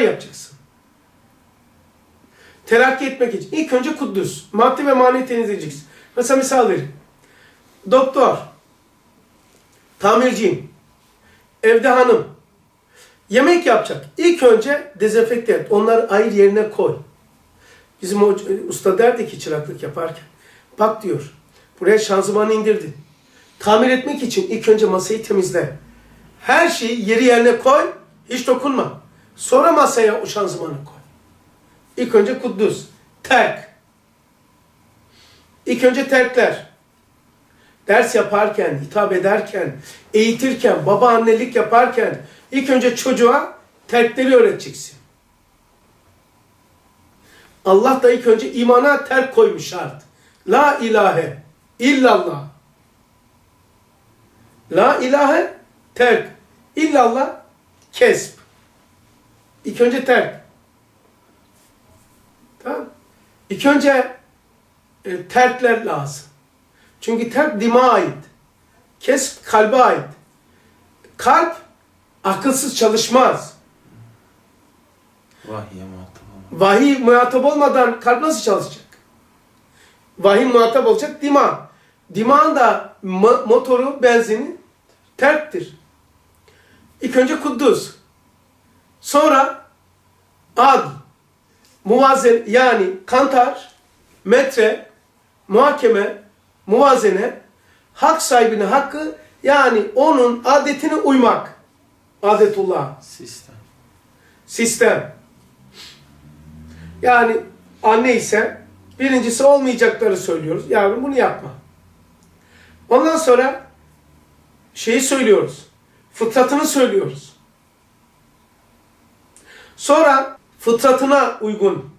yapacaksın. Terakki etmek için. İlk önce Kuddüs. Maddi ve manevi temizleyeceksin. Mesela misal vereyim. Doktor. Tamirciyim. Evde hanım. Yemek yapacak. İlk önce dezenfekte et. Onları ayrı yerine koy. Bizim o usta derdi ki çıraklık yaparken. Bak diyor. Buraya şanzımanı indirdin. Tamir etmek için ilk önce masayı temizle. Her şeyi yeri yerine koy. Hiç dokunma. Sonra masaya o şanzımanı koy. İlk önce Kuddüs. Terk. İlk önce terkler. Ders yaparken, hitap ederken, eğitirken, baba annelik yaparken ilk önce çocuğa terkleri öğreteceksin. Allah da ilk önce imana terk koymuş şart. La ilahe illallah. La ilahe terk. İllallah kesb. İlk önce terk. Tamam. İlk önce e, terkler lazım. Çünkü terk dima ait. Kesb kalbe ait. Kalp akılsız çalışmaz. Vahye muhatap olmak. Vahiy muhatap olmadan kalp nasıl çalışacak? Vahiy muhatap olacak dima. Dimağın da mo- motoru, benzini terktir. İlk önce Kuddus. Sonra ad, muvazen yani kantar, metre, muhakeme, muvazene, hak sahibine hakkı yani onun adetine uymak. Adetullah Sistem. sistem. Yani anne ise birincisi olmayacakları söylüyoruz. Yavrum bunu yapma. Ondan sonra şeyi söylüyoruz. Fıtratını söylüyoruz. Sonra fıtratına uygun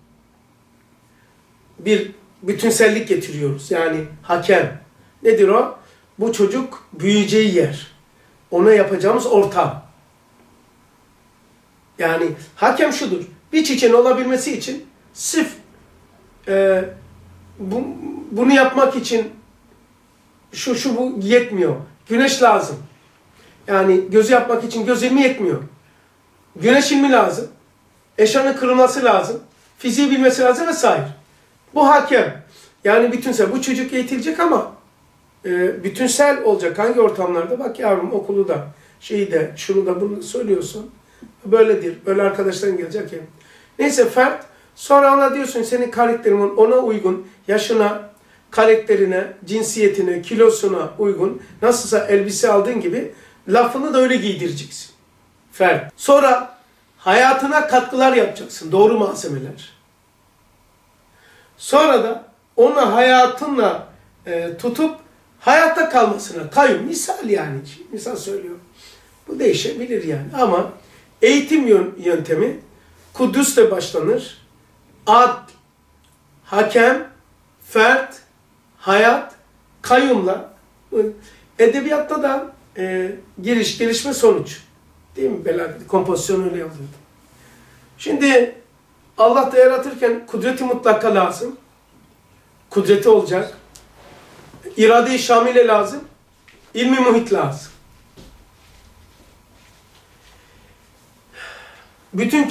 bir bütünsellik getiriyoruz. Yani hakem. Nedir o? Bu çocuk büyüyeceği yer. Ona yapacağımız ortam. Yani hakem şudur. Bir çiçeğin olabilmesi için sırf e, bu, bunu yapmak için şu şu bu yetmiyor. Güneş lazım. Yani gözü yapmak için göz ilmi yetmiyor. Güneş ilmi lazım. Eşyanın kırılması lazım. Fiziği bilmesi lazım vesaire. Bu hakem. Yani bütünsel. Bu çocuk eğitilecek ama e, bütünsel olacak. Hangi ortamlarda? Bak yavrum okulu da, şeyi de, şunu da bunu söylüyorsun. Böyledir. Böyle arkadaşların gelecek ya. Neyse fert. Sonra ona diyorsun senin karakterin ona uygun, yaşına, karakterine, cinsiyetine, kilosuna uygun. Nasılsa elbise aldığın gibi lafını da öyle giydireceksin. Fert. Sonra hayatına katkılar yapacaksın. Doğru malzemeler. Sonra da onu hayatınla e, tutup hayatta kalmasına kayyum. Misal yani. Misal söylüyorum. Bu değişebilir yani. Ama eğitim yön- yöntemi Kudüs'te başlanır. Ad, hakem, fert, hayat, kayyumla. Edebiyatta da e, giriş, gelişme, sonuç. Değil mi? Belagat, kompozisyon öyle yapılıyor. Şimdi Allah da yaratırken kudreti mutlaka lazım. Kudreti olacak. İrade-i şamile lazım. İlmi muhit lazım. Bütün